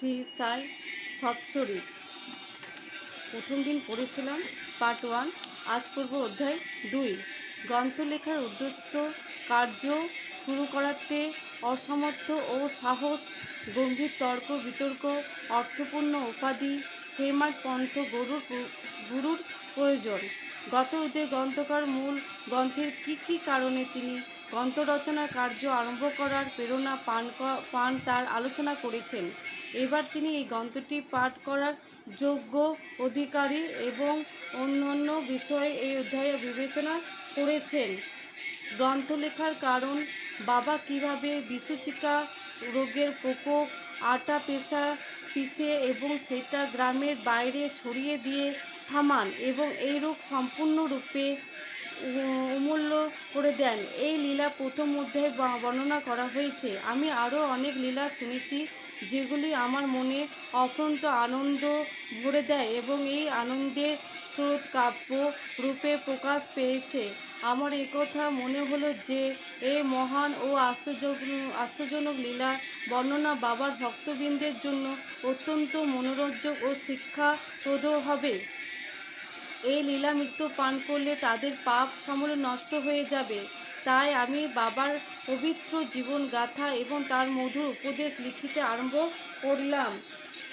শ্রী সাই সৎসরিত প্রথম দিন পড়েছিলাম পার্ট ওয়ান আজ পূর্ব অধ্যায় দুই। গ্রন্থ লেখার উদ্দেশ্য, কার্য শুরু করাতে অসমর্থ ও সাহস, গম্ভীর তর্ক, বিতর্ক, অর্থপূর্ণ উপাধি, হেমার পন্থ গরুর গুরুর প্রয়োজন। গত উদে গ্রন্থকার মূল গ্রন্থের কি কি কারণে তিনি গ্রন্থ রচনার কার্য আরম্ভ করার প্রেরণা পান পান তার আলোচনা করেছেন। এবার তিনি এই গ্রন্থটি পাঠ করার যোগ্য অধিকারী এবং অন্যান্য বিষয়ে এই অধ্যায়ে বিবেচনা করেছেন। গ্রন্থ লেখার কারণ, বাবা কীভাবে বিসূচিকা রোগের প্রকোপ, আটা পেশা পিষে এবং সেটা গ্রামের বাইরে ছড়িয়ে দিয়ে থামান এবং এই রোগ সম্পূর্ণরূপে অমূল্য করে দেন। এই লীলা প্রথম অধ্যায়ে বর্ণনা করা হয়েছে। আমি আরও অনেক লীলা শুনেছি, যেগুলি আমার মনে অফ্রন্ত আনন্দ ভরে দেয় এবং এই আনন্দের স্রোত কাব্য রূপে প্রকাশ পেয়েছে। আমার একথা মনে হলো যে, এই মহান ও আশ্চর্য আশ্চর্যজনক লীলা বর্ণনা বাবার ভক্তবৃন্দের জন্য অত্যন্ত মনোরঞ্জক ও শিক্ষাপ্রদ হবে। এই লীলা মৃত্যু পান করলে তাদের পাপ সমূলে নষ্ট হয়ে যাবে। তাই আমি বাবার পবিত্র জীবন গাথা এবং তার মধুর উপদেশ লিখিতে আরম্ভ করলাম।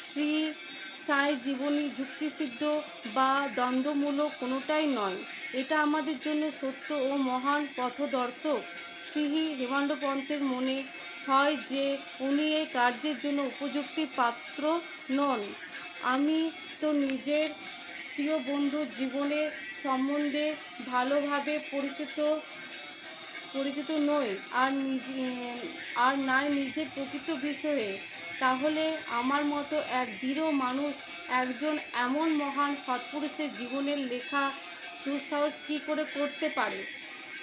শ্রী সাই জীবনী যুক্তিসিদ্ধ বা দ্বন্দ্বমূলক কোনোটাই নয়। এটা আমাদের জন্য সত্য ও মহান পথদর্শক। শ্রী হেমাণ্ড পন্থের মনে হয় যে উনি এই কার্যের জন্য উপযুক্তি পাত্র নন। আমি তো নিজের প্রিয় বন্ধুর জীবনের সম্বন্ধে ভালোভাবে পরিচিত পরিচিত নই, আর নিজে, আর নাই নিজের প্রকৃত বিষয়ে, তাহলে আমার মতো এক দৃঢ় মানুষ, একজন এমন মহান সৎপুরুষের জীবনের লেখা দুঃসাহস কী করে করতে পারে?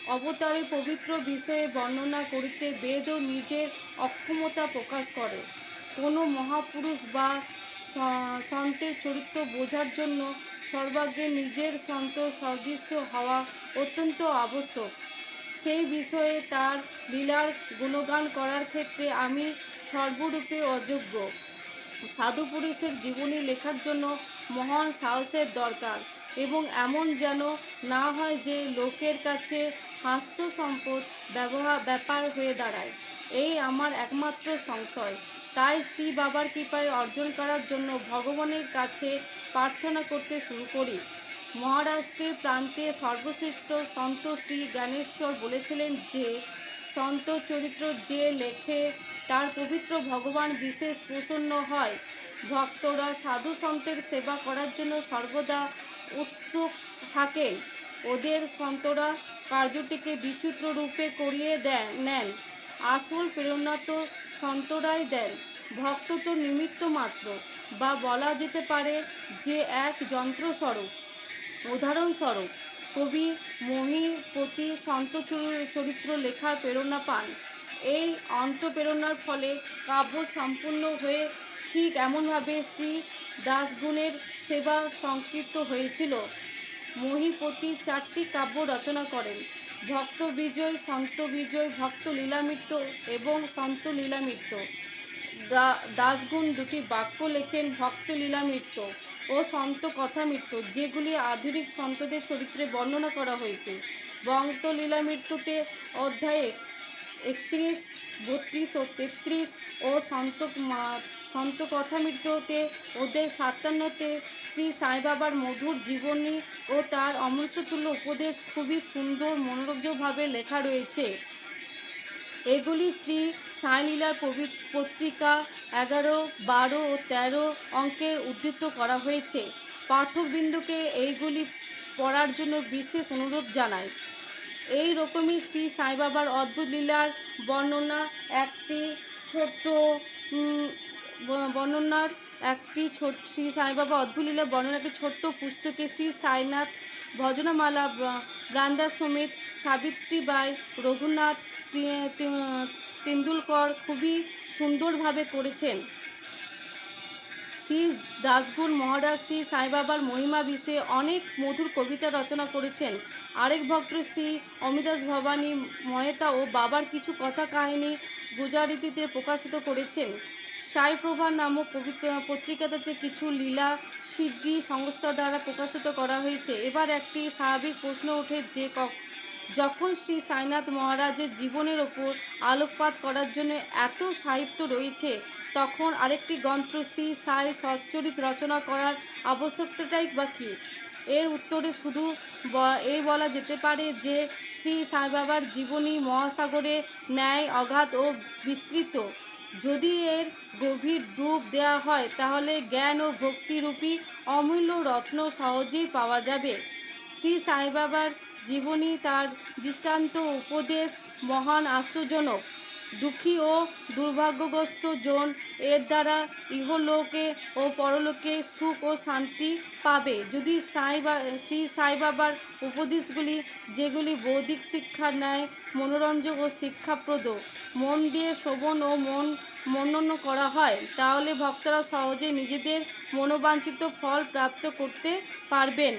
অবতারের পবিত্র বিষয়ে বর্ণনা করিতে বেদও নিজের অক্ষমতা প্রকাশ করে। কোনো মহাপুরুষ বা সন্তের চরিত্র বোঝার জন্য সর্বাগ্রে নিজের সন্ত সদৃষ্ট হওয়া অত্যন্ত আবশ্যক। সেই বিষয়ে তার লীলার গুণগান করার ক্ষেত্রে আমি সর্বরূপে অযোগ্য। সাধু পুরুষের জীবনী লেখার জন্য মহান সাহসের দরকার এবং এমন যেন না হয় যে লোকের কাছে হাস্য সম্পদ ব্যবহার ব্যাপার হয়ে দাঁড়ায়। এই আমার একমাত্র সংশয়। তাই শ্রী বাবার কৃপায় অর্জন করার জন্য ভগবানের কাছে প্রার্থনা করতে শুরু করি। মহারাষ্ট্রের প্রান্তে সর্বশ্রেষ্ঠ সন্ত শ্রী জ্ঞানেশ্বর বলেছিলেন যে, সন্ত চরিত্র যে লেখে, তার পবিত্র ভগবান বিশেষ প্রসন্ন হয়। ভক্তরা সাধু সন্তের সেবা করার জন্য সর্বদা উৎসুক থাকেন ওদের সন্তরা কার্যটিকে বিচিত্র রূপে করিয়ে দেন, নেন। আসল প্রেরণা তো সন্তরাই দেন। ভক্ত তো নিমিত্ত মাত্র, বা বলা যেতে পারে যে এক যন্ত্রস্বরূপ। উদাহরণস্বরূপ, কবি মহিপতি সন্ত চরি- চরিত্র লেখার প্রেরণা পান। এই অন্তপ্রেরণার ফলে কাব্য সম্পূর্ণ হয়ে ঠিক এমনভাবে শ্রী দাসগুণের সেবা সংকৃত হয়েছিল। মহিপতি চারটি কাব্য রচনা করেন। ভক্ত বিজয়, সন্ত বিজয়, ভক্ত লীলামিত্র এবং সন্ত লীলামিত্র দা- দাসগুণ দুটি বাক্য লেখেন ভক্ত লীলামিত্র ও সন্ত কথামিত্র যেগুলি আধুনিক সন্তদের চরিত্রে বর্ণনা করা হয়েছে। বঙ্ক লীলামৃত্যুতে অধ্যায়ে একত্রিশ, বত্রিশ ও তেত্রিশ ও সন্ত সন্ত কথামৃত্যুতে ওদের সাতান্নতে শ্রী সাই বাবার মধুর জীবনী ও তার অমৃততুল্য উপদেশ খুবই সুন্দর মনোরঞ্জকভাবে লেখা রয়েছে। এগুলি শ্রী সাইলীলার পত্রিকা এগারো, বারো ও তেরো অঙ্কের উদ্ধৃত করা হয়েছে। পাঠকবৃন্দকে এইগুলি পড়ার জন্য বিশেষ অনুরোধ জানাই। এই রকমই শ্রী সাই বাবার অদ্ভুত লীলার বর্ণনা একটি ছোট্ট বর্ণনার একটি ছোট শ্রী সাই বাবা অদ্ভুত লীলা বর্ণনা একটি ছোট্ট পুস্তকে শ্রী সাইনাথ ভজনমালা ব্র- বৃন্দা সমেত সাবিত্রীবাই রঘুনাথ তেন্ডুলকর খুবই সুন্দরভাবে করেছেন। শ্রী দাসগুণ মহারাজ শ্রী সাই বাবার মহিমা বিষয়ে অনেক মধুর কবিতা রচনা করেছেন। আরেক ভক্ত শ্রী অমিদাস ভবানী মহেতা ও বাবার কিছু কথা কাহিনী গুজারিতিতে প্রকাশিত করেছেন। সাই প্রভা নামক পত্রিকাটাতে কিছু লীলা সিদ্ধি সংস্থা দ্বারা প্রকাশিত করা হয়েছে। এবার একটি স্বাভাবিক প্রশ্ন ওঠে যে যখন শ্রী সাইনাথ মহারাজের জীবনের ওপর আলোকপাত করার জন্য এত সাহিত্য রয়েছে, তখন আরেকটি গ্রন্থ শ্রী সাই সচ্চরিত রচনা করার আবশ্যকতাটাই বা কী? এর উত্তরে শুধু এই বলা যেতে পারে যে শ্রী সাই বাবার জীবনী মহাসাগরে ন্যায় অগাধ ও বিস্তৃত। যদি এর গভীর ডুব দেওয়া হয়, তাহলে জ্ঞান ও ভক্তিরূপী অমূল্য রত্ন সহজেই পাওয়া যাবে। শ্রী সাই বাবার জীবনী তার দৃষ্টান্ত, উপদেশ, মহান আশ্চর্যজনক। দুঃখী ও দুর্ভাগ্যগ্রস্ত জন এর দ্বারা ইহলোকে ও পরলোকে সুখ ও শান্তি পাবে। যদি সাই বা শ্রী সাই বাবার উপদেশগুলি, যেগুলি বৌদ্ধিক শিক্ষার ন্যায় মনোরঞ্জক ও শিক্ষাপ্রদ, মন দিয়ে শোভন ও মন মনন করা হয়, তাহলে ভক্তরা সহজে নিজেদের মনোবাঞ্ছিত ফল প্রাপ্ত করতে পারবেন।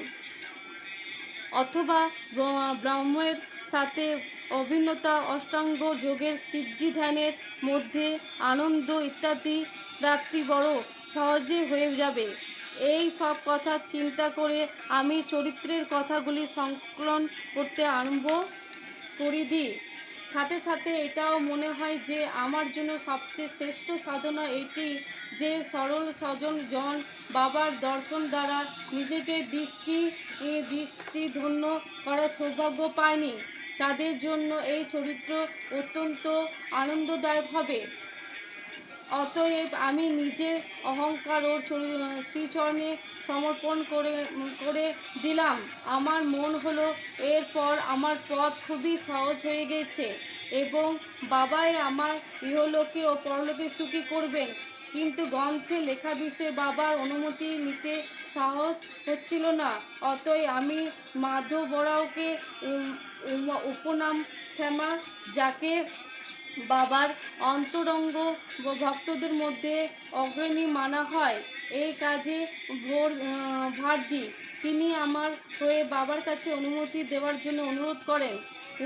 অথবা ব্র- ব্রহ্মের সাথে অভিন্নতা, অষ্টাঙ্গ যোগের সিদ্ধি ধ্যানের মধ্যে আনন্দ ইত্যাদি প্রাপ্তি বড় সহজে হয়ে যাবে। এই সব কথা চিন্তা করে আমি চরিত্রের কথাগুলি সংকলন করতে আরম্ভ করি দিই সাথে সাথে এটাও মনে হয় যে আমার জন্য সবচেয়ে শ্রেষ্ঠ সাধনা এটি যে সরল স্বজন জন বাবার দর্শন দ্বারা নিজেকে দৃষ্টি এ, দৃষ্টিধন্য করার সৌভাগ্য পায়নি তাদের জন্য এই চরিত্র অত্যন্ত আনন্দদায়ক হবে। অতএব আমি নিজের অহংকার ও চরি- শ্রীচরণে সমর্পণ করে করে দিলাম। আমার মন হলো এরপর আমার পথ খুবই সহজ হয়ে গেছে এবং বাবাই আমার ইহলোকে ও পরলোকে সুখী করবেন। কিন্তু গ্রন্থে লেখা বিষয়ে বাবার অনুমতি নিতে সাহস হচ্ছিল না। অতএব আমি মাধব বড়াওকে উপনাম শ্যামা, যাকে বাবার অন্তরঙ্গ ভক্তদের মধ্যে অগ্রণী মানা হয়, এই কাজে ভোর ভার দিই। তিনি আমার হয়ে বাবার কাছে অনুমতি দেওয়ার জন্য অনুরোধ করেন।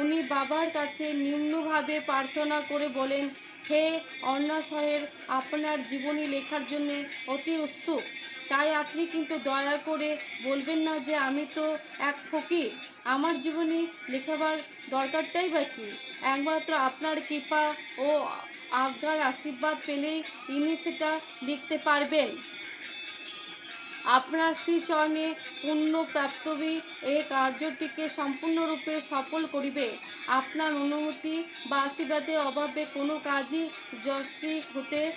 উনি বাবার কাছে নিম্নভাবে প্রার্থনা করে বলেন হে অন্যাশয়ের আপনার জীবনী লেখার জন্যে অতি উৎসুক। তাই আপনি কিন্তু দয়া করে বলবেন না যে আমি তো এক ফকি আমার জীবনী লেখাবার দরকারটাই বা কি? একমাত্র আপনার কৃপা ও আজ্ঞার আশীর্বাদ পেলেই ইনি সেটা লিখতে পারবেন। আপনার শ্রীচরণে পুণ্য প্রাপ্তবী এই কার্যটিকে সম্পূর্ণরূপে সফল করিবে। আপনার অনুমতি বা আশীর্বাদের অভাবে কোনো কাজই যশস্বী হতে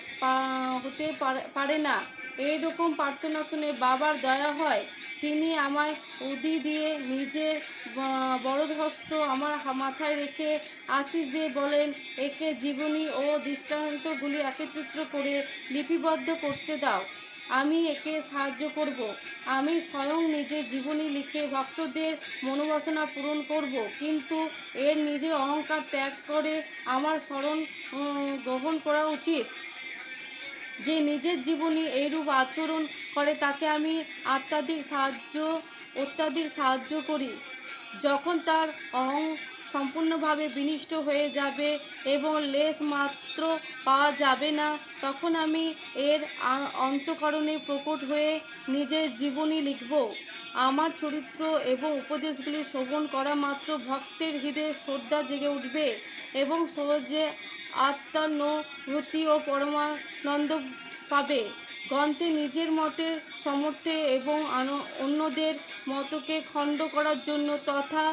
হতে পারে- না। এইরকম প্রার্থনা শুনে বাবার দয়া হয়। তিনি আমায় উদি দিয়ে নিজের বরদহস্ত আমার মাথায় রেখে আশিস দিয়ে বলেন, একে জীবনী ও দৃষ্টান্তগুলি একত্রিত করে লিপিবদ্ধ করতে দাও। আমি একে সাহায্য করব। আমি স্বয়ং নিজে জীবনী লিখে ভক্তদের মনোবাসনা পূরণ করব। কিন্তু এর নিজে অহংকার ত্যাগ করে আমার স্মরণ গ্রহণ করা উচিত। যে নিজের জীবনী এইরূপ আচরণ করে, তাকে আমি আত্মাধিক সাহায্য, অত্যাধিক সাহায্য করি। যখন তার অহং সম্পূর্ণভাবে বিনিষ্ট হয়ে যাবে এবং লেশ মাত্র পাওয়া যাবে না। তখন আমি এর অন্তঃকরণে প্রকট হয়ে নিজের জীবনী লিখব। আমার চরিত্র এবং উপদেশগুলি শ্রবণ করা মাত্র ভক্তের হৃদয়ে শ্রদ্ধা জেগে উঠবে এবং সহজে আত্মানুভূতি ও পরমানন্দ পাবে। গ্রন্থে নিজের মতে সমর্থে এবং অন্যদের মতকে খণ্ড করার জন্য তথা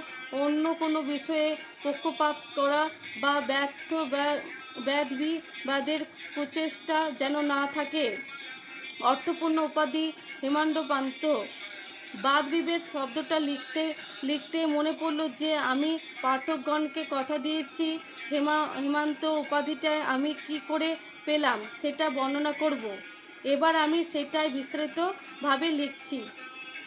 অন্য কোনো বিষয়ে পক্ষপাত করা বা ব্যর্থ ব্যাধবিবাদের প্রচেষ্টা যেন না থাকে অর্থপূর্ণ উপাধি হেমাণ্ড পান্ত বাদ বিভেদ শব্দটা লিখতে লিখতে মনে পড়ল যে আমি পাঠকগণকে কথা দিয়েছি, হেমা হেমান্ত উপাধিটায় আমি কি করে পেলাম সেটা বর্ণনা করব। এবার আমি সেটাই বিস্তারিতভাবে লিখছি।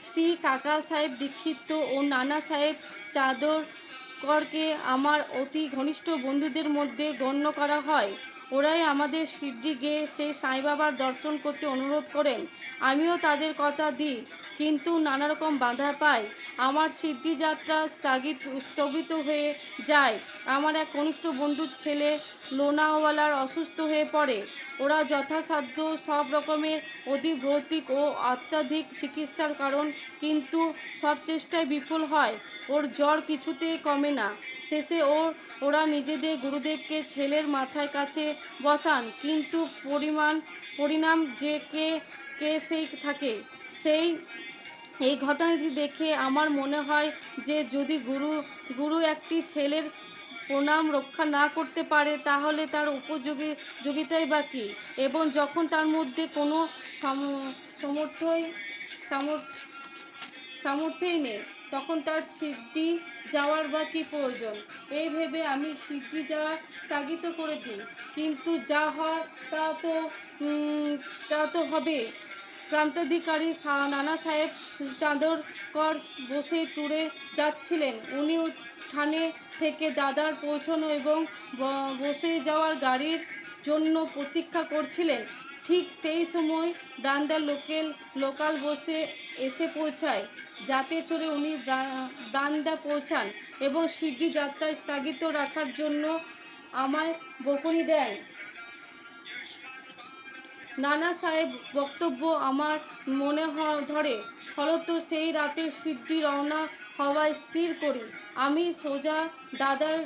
শ্রী কাকা সাহেব দীক্ষিত ও নানা সাহেব চাদরকরকে আমার অতি ঘনিষ্ঠ বন্ধুদের মধ্যে গণ্য করা হয়। ওরাই আমাদের সিদ্ধি গিয়ে সেই সাঁই বাবার দর্শন করতে অনুরোধ করেন। আমিও তাদের কথা দিই। কিন্তু নানা রকম বাধা পাই আমার সিদ্ধি যাত্রা স্থগিত স্থগিত হয়ে যায়। আমার এক কনিষ্ঠ বন্ধুর ছেলে লোনাওয়ালার অসুস্থ হয়ে পড়ে। ওরা যথাসাধ্য সব রকমের অধিক ভৌতিক ও অত্যাধিক চিকিৎসার কারণ, কিন্তু সব চেষ্টায় বিফল হয়। ওর জ্বর কিছুতেই কমে না। শেষে ওর ওরা নিজেদের গুরুদেবকে ছেলের মাথায় কাছে বসান, কিন্তু পরিমাণ, পরিণাম যে কে কে সেই থাকে। সেই, এই ঘটনাটি দেখে আমার মনে হয় যে যদি গুরু গুরু একটি ছেলের প্রণাম রক্ষা না করতে পারে, তাহলে তার উপযোগী, যোগিতাই বা কী? এবং যখন তার মধ্যে কোনো সম- সমর্থই সামর্থ্যই নেই, তখন তার সিদ্ধি যাওয়ার বা কী প্রয়োজন? এই ভেবে আমি সিদ্ধি যাওয়া স্থগিত করে দিই। কিন্তু যা হয় তা তো তা তো হবে প্রান্তাধিকারী নানা সাহেব চাঁদরকর বসে ট্যুরে যাচ্ছিলেন। উনি ঠানে থেকে দাদার পৌঁছানো এবং বসে যাওয়ার গাড়ির জন্য প্রতীক্ষা করছিলেন। ঠিক সেই সময় ব্রান্দার লোকেল, লোকাল বসে এসে পৌঁছায়। যাতে চড়ে উনি ব্রা- ব্রান্দা পৌঁছান এবং সিদ্ধি যাত্রা স্থগিত রাখার জন্য আমায় বকুনি দেন। নানা সাহেব বক্তব্য আমার মনে ধরে। ফলত সেই রাতে সিদ্ধি রওনা হওয়া স্থির করি। আমি সোজা দাদার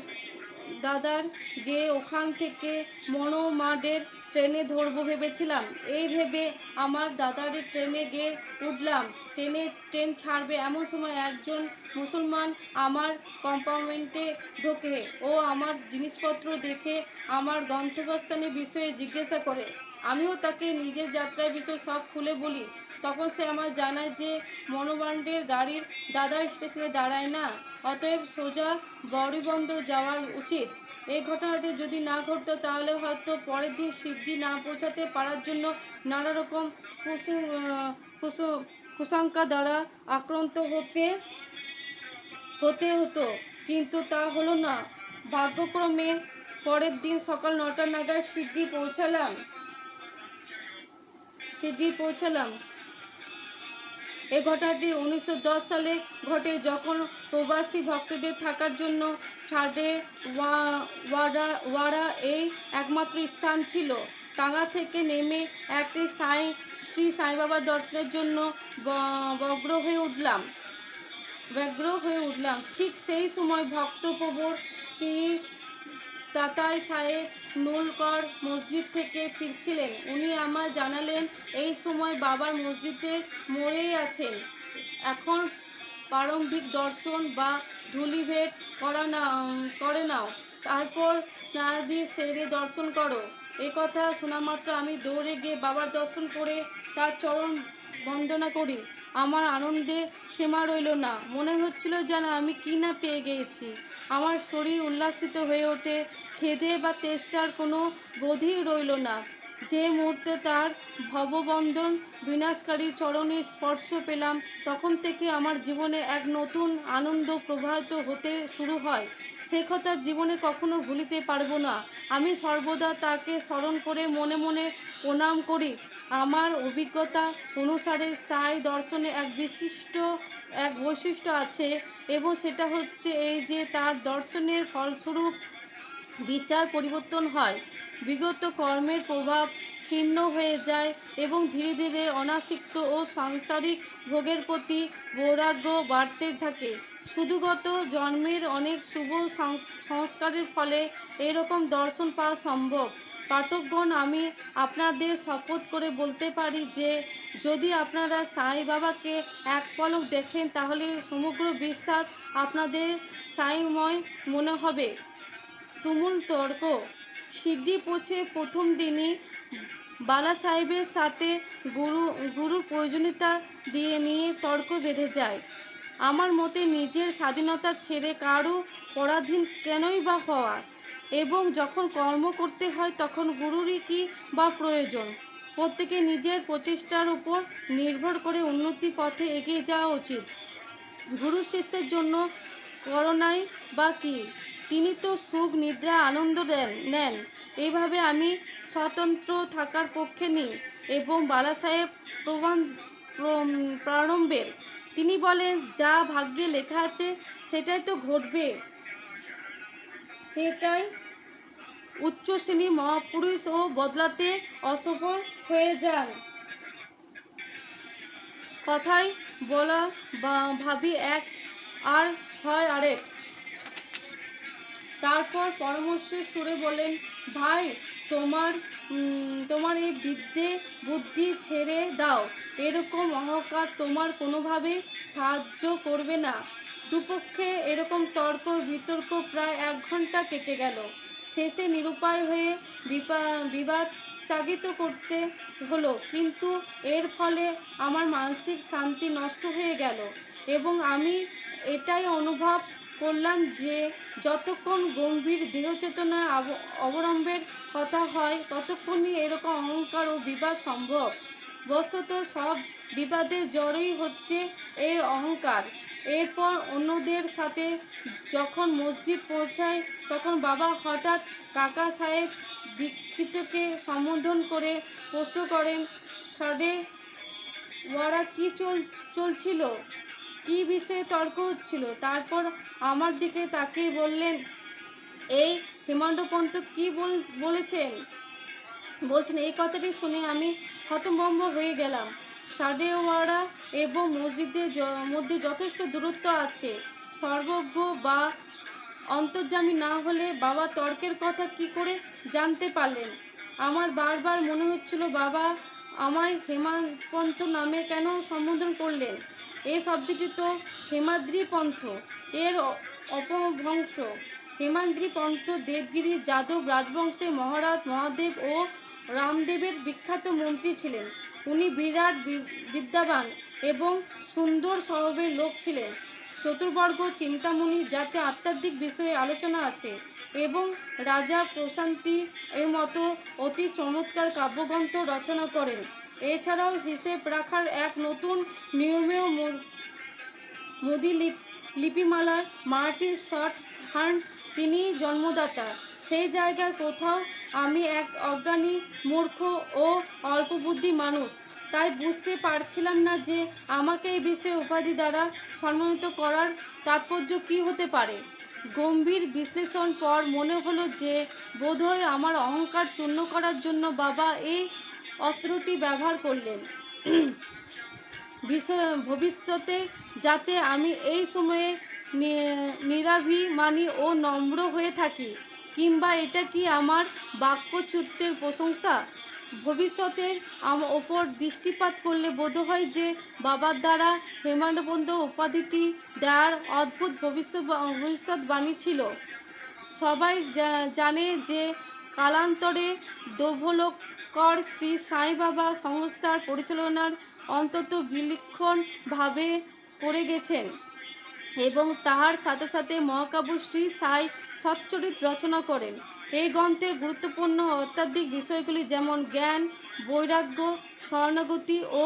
দাদার গিয়ে ওখান থেকে মনোমাডের ট্রেনে ধরবো ভেবেছিলাম। এই ভেবে আমার দাদারের ট্রেনে গিয়ে উঠলাম। ট্রেনে, ট্রেন ছাড়বে এমন সময় একজন মুসলমান আমার কম্পার্টমেন্টে ঢোকে ও আমার জিনিসপত্র দেখে আমার গন্তব্যস্থানের বিষয়ে জিজ্ঞাসা করে। আমিও তাকে নিজের যাত্রার বিষয়ে সব খুলে বলি। তখন সে আমার জানায় যে, মনোবান্ডের গাড়ির দাদার স্টেশনে দাঁড়ায় না, অতএব সোজা বড়িবন্দর যাওয়ার উচিত। এই ঘটনাটি যদি না ঘটতো, তাহলে হয়তো পরের দিন সিদ্ধি না পৌঁছাতে পারার জন্য নানা রকম কুসু কুসংখ্যা দ্বারা আক্রান্ত হতে হতে হতো। কিন্তু তা হলো না। ভাগ্যক্রমে পরের দিন সকাল নটা নাগাদ সিদ্ধি পৌঁছালাম। সিদ্ধি পৌঁছালাম। এই ঘটনাটি উনিশশো দশ সালে ঘটে যখন প্রবাসী ভক্তদের থাকার জন্য ছাদে ওয়া- ওয়াডা ওয়ারা এই একমাত্র স্থান ছিল। টাঙ্গা থেকে নেমে একটি সাই, শ্রী সাই বাবার দর্শনের জন্য ব- ব্যগ্র হয়ে উঠলাম। ব্যগ্র হয়ে উঠলাম। ঠিক সেই সময় ভক্ত ভক্তপ্রবর শ্রী তাতাই সাহেব নুলকর মসজিদ থেকে ফিরছিলেন। উনি আমায় জানালেন, এই সময় বাবার মসজিদে মরেই আছেন। এখন প্রারম্ভিক দর্শন বা ধুলিভেট করা না, করে নাও। তারপর স্নানাদি সেরে দর্শন করো। এ কথা শোনা মাত্র আমি দৌড়ে গিয়ে বাবার দর্শন করে তার চরণ বন্দনা করি। আমার আনন্দে সীমা রইল না। মনে হচ্ছিল যেন আমি কি না পেয়ে গিয়েছি। আমার শরীর উল্লাসিত হয়ে ওঠে। খেদে বা তেষ্টার কোনো বোধই রইল না। যে মুহূর্তে তার ভববন্ধন বিনাশকারী চরণে স্পর্শ পেলাম, তখন থেকে আমার জীবনে এক নতুন আনন্দ প্রবাহিত হতে শুরু হয়। সে কথা জীবনে কখনো ভুলিতে পারব না। আমি সর্বদা তাকে স্মরণ করে মনে মনে প্রণাম করি। আমার অভিজ্ঞতা অনুসারে সাই দর্শনে এক বিশিষ্ট, এক বৈশিষ্ট্য আছে এবং সেটা হচ্ছে এই যে তার দর্শনের ফলস্বরূপ বিচার পরিবর্তন হয়। বিগত কর্মের প্রভাব ক্ষীণ হয়ে যায় এবং ধীরে ধীরে অনাসিক্ত ও সাংসারিক ভোগের প্রতি বৈরাগ্য বাড়তে থাকে। শুধুগত জন্মের অনেক শুভ সংস্কারের ফলে এরকম দর্শন পাওয়া সম্ভব। পাঠকগণ, আমি আপনাদের শপথ করে বলতে পারি যে, যদি আপনারা সাই বাবাকে এক পলক দেখেন, তাহলে সমগ্র বিশ্বাস আপনাদের সাইময় মনে হবে। তুমুল তর্ক। শিগগির পৌঁছে প্রথম দিনই বালা সাহেবের সাথে গুরু, গুরুর প্রয়োজনীয়তা দিয়ে নিয়ে তর্ক বেঁধে যায়। আমার মতে নিজের স্বাধীনতা ছেড়ে কারও পরাধীন কেনই বা হওয়া? এবং যখন কর্ম করতে হয় তখন গুরুরই কি বা প্রয়োজন? প্রত্যেকে নিজের প্রচেষ্টার উপর নির্ভর করে উন্নতি পথে এগিয়ে যাওয়া উচিত। গুরু শিষ্যের জন্য করোনাই বা কি? তিনি তো সুখ, নিদ্রা, আনন্দ দেন, নেন। এইভাবে আমি স্বতন্ত্র থাকার পক্ষে নিই এবং বালা সাহেব প্রমাণ প্রারম্ভের তিনি বলেন, যা ভাগ্যে লেখা আছে, সেটাই তো ঘটবে। সেটাই উচ্চ শ্রেণি মহাপুরুষ ও বদলাতে অসফল হয়ে যান কথাই বলা বা ভাবি এক, আর হয় আরেক। তারপর পরামর্শের সুরে বলেন, ভাই, তোমার তোমার এই বিদ্যে বুদ্ধি ছেড়ে দাও। এরকম অহংকার তোমার কোনোভাবে সাহায্য করবে না। দুপক্ষে এরকম তর্ক, বিতর্ক প্রায় এক ঘণ্টা কেটে গেল। শেষে নিরুপায় হয়ে বিবাদ স্থগিত করতে হলো, কিন্তু এর ফলে আমার মানসিক শান্তি নষ্ট হয়ে গেল এবং আমি এটাই অনুভব করলাম যে যতক্ষণ গম্ভীর দেহচেতনা অবলম্বের কথা হয়, ততক্ষণই এরকম অহংকার ও বিবাদ সম্ভব। বস্তুত সব বিবাদের জড়ই হচ্ছে এই অহংকার। এরপর অন্যদের সাথে যখন মসজিদ পৌঁছায়, তখন বাবা হঠাৎ কাকা সাহেব দীক্ষিতকে সম্বোধন করে প্রশ্ন করেন সাডে ওরা কি চল, চলছিল? কি বিষয়ে তর্ক হচ্ছিল? তারপর আমার দিকে তাকিয়ে বললেন, এই হেমন্ত পন্ত কি বল, বলেছেন? বলছেন, এই কথাটি শুনে আমি হতভম্ব হয়ে গেলাম। সাডেওয়াড়া এবং মসজিদের মধ্যে যথেষ্ট দূরত্ব আছে। সর্বজ্ঞ বা অন্তর্যামী না হলে বাবা তর্কের কথা কি করে জানতে পারলেন? আমার বারবার মনে হচ্ছিল, বাবা, আমায় হেমাপন্থ নামে কেন সম্বোধন করলেন? এই শব্দটি তো হেমাদ্রি পন্থ এর অপভ্রংশ। হেমাদ্রি পন্থ দেবগিরি যাদব রাজবংশে মহারাজ মহাদেব ও রামদেবের বিখ্যাত মন্ত্রী ছিলেন। উনি বিরাট বিদ্যাবান এবং সুন্দর স্বভাবের লোক ছিলেন। চতুর্বর্গ, চিন্তামণি যাতে আধ্যাত্মিক বিষয়ে আলোচনা আছে এবং রাজা প্রশান্তি এর মতো অতি চমৎকার কাব্যগ্রন্থ রচনা করেন। এছাড়াও হিসেব রাখার এক নতুন নিয়মেও মোদি লিপিমালার মার্টি শর্ট হ্যান্ড তিনি জন্মদাতা। সেই জায়গায় কোথাও আমি এক অজ্ঞানী মূর্খ ও অল্পবুদ্ধি মানুষ। তাই বুঝতে পারছিলাম না যে আমাকে এই বিষয়ে উপাধি দ্বারা সম্মানিত করার তাৎপর্য কী হতে পারে। গম্ভীর বিশ্লেষণ পর মনে হলো যে বোধহয় আমার অহংকার চূর্ণ করার জন্য বাবা এই অস্ত্রটি ব্যবহার করলেন। বিষয়, ভবিষ্যতে যাতে আমি এই সময়ে নিরাভিমানী ও নম্র হয়ে থাকি। কিংবা এটা কি আমার বাক্যচ্যুতের প্রশংসা? ভবিষ্যতের ওপর দৃষ্টিপাত করলে বোধ হয় যে বাবার দ্বারা হেমানবন্ধ উপাধিটি দেওয়ার অদ্ভুত ভবিষ্যৎ ভবিষ্যৎবাণী ছিল। সবাই জানে যে কালান্তরে দোভলকর শ্রী সাই বাবা সংস্থার পরিচালনার অন্তত বিলক্ষণভাবে করে গেছেন। এবং তাহার সাথে সাথে মহাকাব্য শ্রী সাই সচ্চরিত রচনা করেন। এই গ্রন্থে গুরুত্বপূর্ণ অত্যাধিক বিষয়গুলি যেমন জ্ঞান, বৈরাগ্য, স্বর্ণগতি ও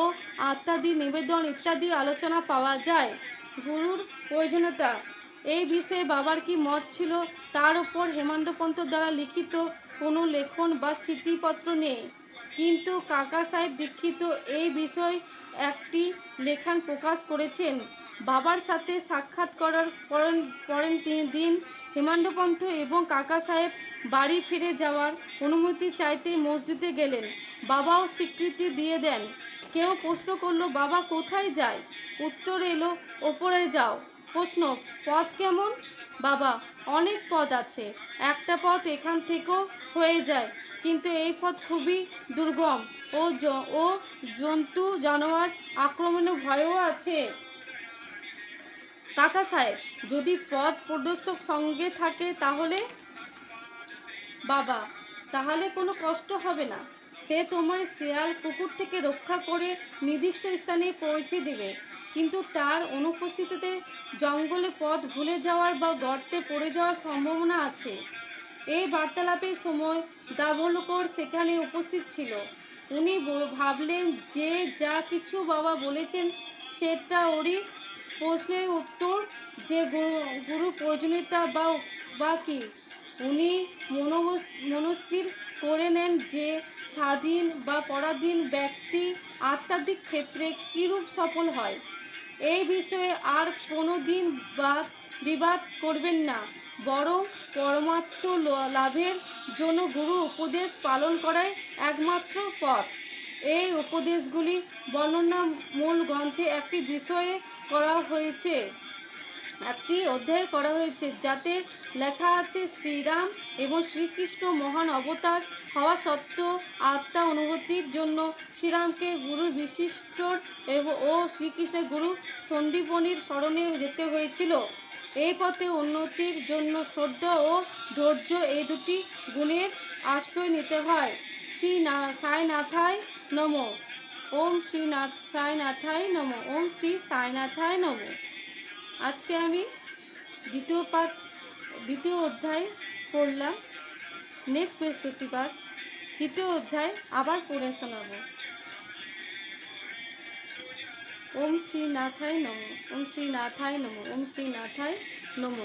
আত্মাদি নিবেদন ইত্যাদি আলোচনা পাওয়া যায়। গুরুর প্রয়োজনীয়তা, এই বিষয়ে বাবার কি মত ছিল তার উপর হেমান্তপন্ত দ্বারা লিখিত কোনো লেখন বা স্মৃতিপত্র নেই। কিন্তু কাকা সাহেব দীক্ষিত এই বিষয় একটি লেখান প্রকাশ করেছেন। বাবার সাথে সাক্ষাৎ করার পরেন তিন দিন হেমান্তপন্থ এবং কাকা সাহেব বাড়ি ফিরে যাওয়ার অনুমতি চাইতে মসজিদে গেলেন। বাবাও স্বীকৃতি দিয়ে দেন। কেউ প্রশ্ন করল, বাবা কোথায় যায়? উত্তর এলো, ওপরে যাও। প্রশ্ন, পথ কেমন? বাবা, অনেক পথ আছে। একটা পথ এখান থেকেও হয়ে যায়, কিন্তু এই পথ খুবই দুর্গম। ও ও জন্তু জানোয়ার আক্রমণে ভয়ও আছে। কাকা সাহেব, যদি পথ প্রদর্শক সঙ্গে থাকে তাহলে? বাবা, তাহলে কোনো কষ্ট হবে না। সে তোমায় শেয়াল কুকুর থেকে রক্ষা করে নির্দিষ্ট স্থানে পৌঁছে দেবে। কিন্তু তার অনুপস্থিতিতে জঙ্গলে পথ ভুলে যাওয়ার বা গর্তে পড়ে যাওয়ার সম্ভাবনা আছে। এই বার্তালাপের সময় দাভলকর সেখানে উপস্থিত ছিল। উনি ভাবলেন যে যা কিছু বাবা বলেছেন, সেটা ওরই প্রশ্নের উত্তর যে গুরু গুরু প্রয়োজনীয়তা বা বা কি? উনি মনস্থির করে নেন যে স্বাধীন বা পরাধীন ব্যক্তি আধ্যাত্মিক ক্ষেত্রে কীরূপ সফল হয়। এই বিষয়ে আর কোনো দিন বা বিবাদ করবেন না। বরং পরমাত্ম লাভের জন্য গুরু উপদেশ পালন করাই একমাত্র পথ। এই উপদেশগুলি বর্ণনা মূল গ্রন্থে একটি বিষয়ে করা হয়েছে। একটি অধ্যায় করা হয়েছে, যাতে লেখা আছে, শ্রীরাম এবং শ্রীকৃষ্ণ মহান অবতার হওয়া সত্ত্বেও আত্মা অনুভূতির জন্য শ্রীরামকে গুরু বিশিষ্ট ও শ্রীকৃষ্ণের গুরু সন্দীপনির স্মরণে যেতে হয়েছিল। এই পথে উন্নতির জন্য শ্রদ্ধা ও ধৈর্য এই দুটি গুণের আশ্রয় নিতে হয়। শ্রী না সাইনাথায় নম। ওম শ্রীনাথ সাইনাথায় নম। ওম শ্রী সাইনাথায় নম। আজকে আমি দ্বিতীয় পাঠ, দ্বিতীয় অধ্যায় পড়লাম। নেক্সট বৃহস্পতিবার তৃতীয় অধ্যায় আবার পড়ে শোনাবো। ওম শ্রী নাথায় নম, ওম শ্রী নাথায় নম, ওম শ্রী নাথায় নম।